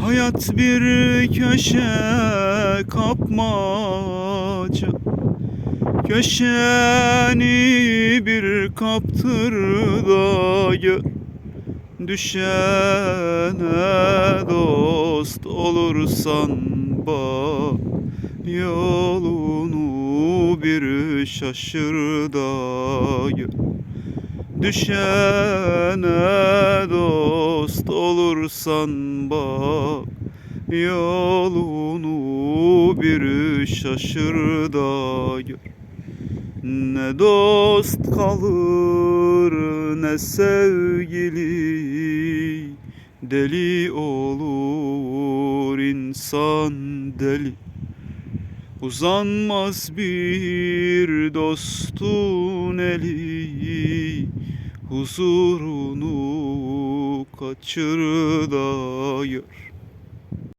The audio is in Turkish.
Hayat bir köşe kapmaca. Köşeni bir kaptır da Düşene dost olursan bak. Yolunu bir şaşır da Düşene dost olursan bak Yolunu bir şaşır da gör. Ne dost kalır ne sevgili Deli olur insan deli. Uzanmaz bir dostun eli Huzurunu kaçır da gör